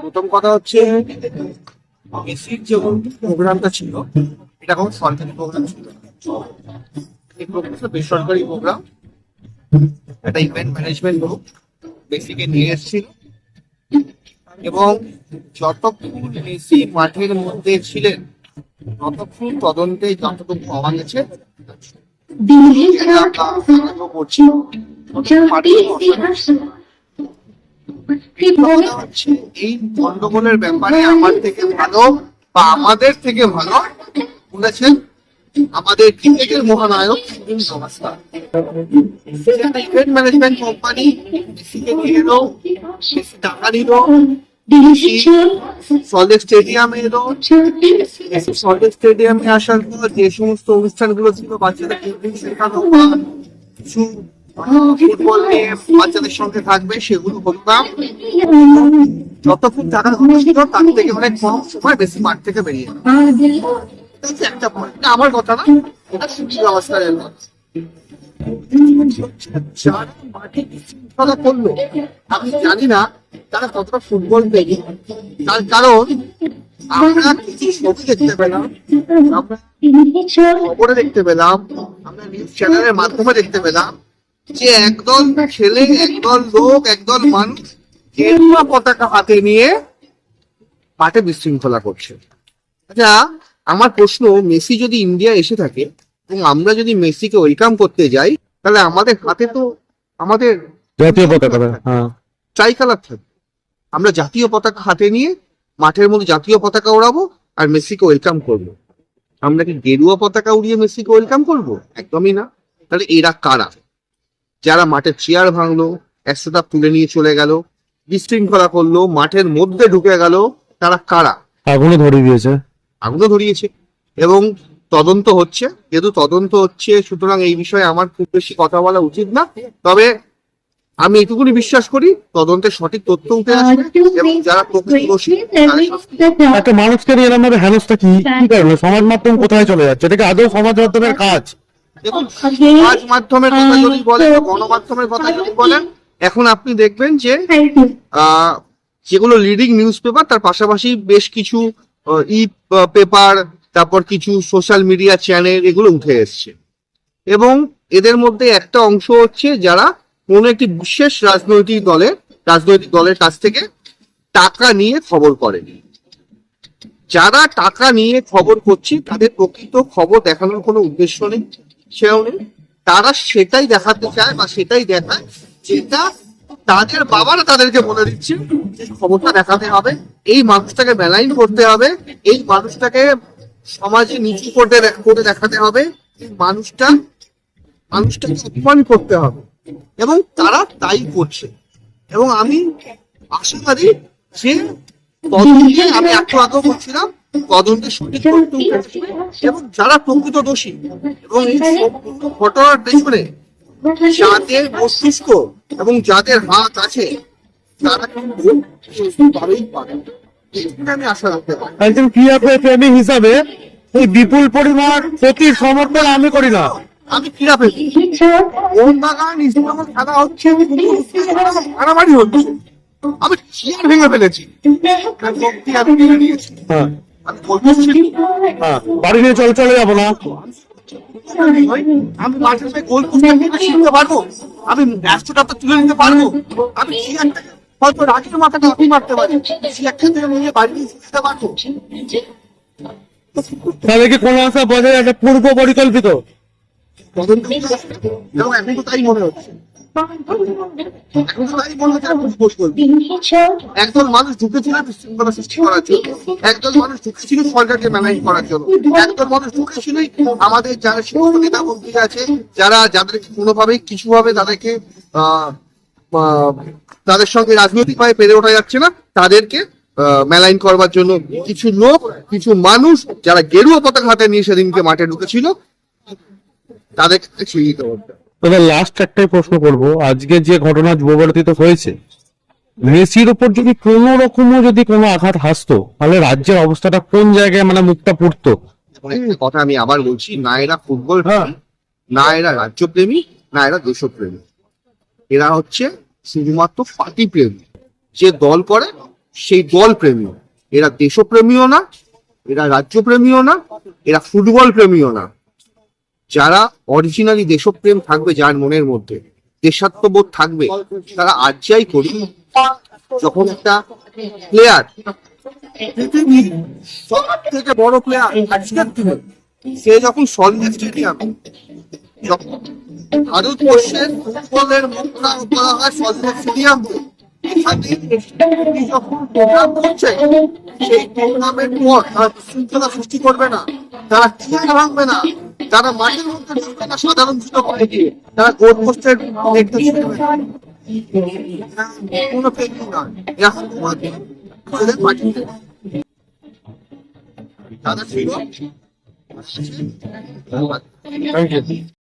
প্রথম কথা হচ্ছে মেসির যে প্রোগ্রামটা ছিল এটা কোনো সরকারি প্রোগ্রাম ছিল এই প্রোগ্রামটা বেসরকারি প্রোগ্রাম একটা ইভেন্ট ম্যানেজমেন্ট গ্রুপ বেসিকে নিয়ে এসেছিল। এবং যতক্ষণ মেসি মাঠের মধ্যে ছিলেন ততক্ষণ তদন্তে যতটুকু পাওয়া গেছে দিল্লি এই গন্ডগোলের ব্যাপারে আমার থেকে ভালো বা আমাদের থেকে ভালো বলেছেন আমাদের ক্রিকেটের মহানায়ক ইভেন্ট ম্যানেজমেন্ট কোম্পানি মেসিকে নিয়ে এলো মেসি টাকা নিল দিল্লি স্টেডিয়ামে এলো আসার পর যে সমস্ত অনুষ্ঠানগুলো ছিল বাচ্চাদের শেখানো বা কিছু ফুটবল নিয়ে বাচ্চাদের সঙ্গে থাকবে সেগুলো করতাম যতক্ষণ টাকা ছিল তার থেকে অনেক কম সময় বেশি মাঠ থেকে বেরিয়ে একটা পয়েন্ট আমার কথা না এটা যারা করল আমি জানি না তারা কতটা ফুটবল প্রেমী। তার কারণ আমরা কিছু ছবি দেখতে পেলাম আমরা খবরে দেখতে পেলাম আমরা নিউজ চ্যানেলের মাধ্যমে দেখতে পেলাম। যে একদল ছেলে একদল লোক একদল মানুষ কেরুয়া পতাকা হাতে নিয়ে মাঠে বিশৃঙ্খলা করছে। আচ্ছা আমার প্রশ্ন মেসি যদি ইন্ডিয়া এসে থাকে এবং আমরা যদি মেসিকে ওয়েলকাম করতে যাই তাহলে আমাদের হাতে তো আমাদের জাতীয় পতাকা হ্যাঁ। ট্রাই কালার থাকবে। আমরা জাতীয় পতাকা হাতে নিয়ে মাঠের মধ্যে জাতীয় পতাকা ওড়াবো আর মেসিকে ওয়েলকাম করব। আমরা কি গেরুয়া পতাকা উড়িয়ে মেসিকে ওয়েলকাম করব? একদমই না। তাহলে এরা কারা? যারা মাঠের চেয়ার ভাঙলো একশোটা তুলে নিয়ে চলে গেল বিশৃঙ্খলা করল মাঠের মধ্যে ঢুকে গেল তারা কারা? আগুনে ধরিয়ে দিয়েছে। আগুনও ধরিয়েছে। এবং তদন্ত হচ্ছে যেহেতু তদন্ত হচ্ছে সুতরাং এই বিষয়ে আমার খুব বেশি কথা বলা উচিত না। তবে আমি এটুকুনি বিশ্বাস করি তদন্তের সঠিক তথ্য উঠে আসবে। এবং যারা প্রকৃত দোষী একটা মানুষকে নিয়ে এরকম ভাবে হেনস্থা কি? কি কারণে? সমাজ মাধ্যম কোথায় চলে যাচ্ছে? এটা কি আদৌ সমাজ মাধ্যমের কাজ? দেখুন সমাজ মাধ্যমের কথা যদি বলেন বা গণমাধ্যমের কথা যদি বলেন এখন আপনি দেখবেন যে যেগুলো লিডিং নিউজ পেপার তার পাশাপাশি বেশ কিছু ই পেপার তারপর কিছু সোশ্যাল মিডিয়া চ্যানেল এগুলো উঠে এসছে। এবং এদের মধ্যে একটা অংশ হচ্ছে যারা কোনো একটি বিশেষ রাজনৈতিক দলের রাজনৈতিক দলের কাছ থেকে টাকা নিয়ে খবর করেন যারা টাকা নিয়ে খবর করছে তাদের প্রকৃত খবর দেখানোর কোনো উদ্দেশ্য নেই। নেই। তারা সেটাই দেখাতে চায় বা সেটাই দেখায় যেটা তাদের বাবারা তাদেরকে বলে দিচ্ছে যে খবরটা দেখাতে হবে, এই মানুষটাকে মেলাইন করতে হবে, এই মানুষটাকে সমাজে নিচু করতে করে দেখাতে হবে মানুষটা, মানুষটাকে অপমান করতে হবে। এবং তারা তাই করছে। এবং আমি আশাবাদী যে আমি একটু আগেও বলছিলাম তদন্তে সঠিক এবং যারা প্রকৃত দোষী এবং এই সম্পূর্ণ ঘটনার পেছনে যাদের মস্তিষ্ক এবং যাদের হাত আছে তারা কিন্তু সুস্থভাবেই পাবে সেটা আমি আশা রাখতে পারি। একজন ক্রিয়া প্রেমী হিসাবে এই বিপুল পরিমাণ প্রতির সমর্থন আমি করি না। আমি ক্রীড়া খেলা হচ্ছে মারামারি হচ্ছে। আমি চেয়ার ভেঙে ফেলেছি। শক্তি আমি নিয়েছি। হ্যাঁ বাড়ি নিয়ে চলে চলে যাব না। আমি মাঠের গোল শিখতে পারব। আমি একশোটা তো তুলে নিতে পারব। আমি হয়তো রাগের মাথাটা আপনি মারতে পারি। চেয়ারটা থেকে নিয়ে বাড়ি নিয়ে যেতে পারব। তাহলে কি কোনো আশা বোঝা একটা পূর্ব পরিকল্পিত? এবং এখন তো তাই মনে হচ্ছে। একদল মানুষ ঢুকেছিল বিশৃঙ্খলা সৃষ্টি করার জন্য। একদল মানুষ ঢুকেছিল সরকারকে ম্যানেজ করার জন্য। একদল মানুষ ঢুকেছিল আমাদের যারা নেতা মন্ত্রী আছে, যারা যাদেরকে কোনোভাবেই কিছুভাবে তাদেরকে তাদের সঙ্গে রাজনৈতিক রাজনৈতিকভাবে পেরে ওঠা যাচ্ছে না, তাদেরকে মেলাইন করবার জন্য কিছু লোক, কিছু মানুষ যারা গেরুয়া পতাকা হাতে নিয়ে সেদিনকে মাঠে ঢুকেছিল, তাদেরকে ছিঁড়ে দিতে তবে লাস্ট একটাই প্রশ্ন করব। আজকে যে ঘটনা যুবভারতীত হয়েছে মেসির উপর যদি কোনো রকমও যদি কোনো আঘাত হাসতো তাহলে রাজ্যের অবস্থাটা কোন জায়গায় মানে মুখটা পুড়তো? কথা আমি আবার বলছি না এরা ফুটবল হ্যাঁ। না এরা রাজ্যপ্রেমী না এরা দেশপ্রেমী। এরা হচ্ছে শুধুমাত্র পার্টি প্রেমী যে দল করে সেই দল প্রেমীও এরা দেশপ্রেমীও না এরা রাজ্যপ্রেমীও না এরা ফুটবল প্রেমীও না। যারা অরিজিনালি দেশপ্রেম থাকবে যার মনের মধ্যে, দেশাত্মবোধ থাকবে, তারা আজ যাই করি যখন একটা প্লেয়ার সব থেকে বড় প্লেয়ার সে যখন স্টেডিয়াম ভারতবর্ষের ফুটবলের মুদ্রা করা হয় স্টেডিয়াম সেই প্রোগ্রামের পর তারা সৃষ্টি করবে না, তারা চেয়ার ভাঙবে না। তারা মাঠের মধ্যে ঢুকবে না, সাধারণ জুতো পরে গিয়ে তারা গোল পোস্টের দেখতে শুরু কোনো ফেক নয়। এখন শুধুমাত্র মাটিতে দাদা ছিল থ্যাংক ইউ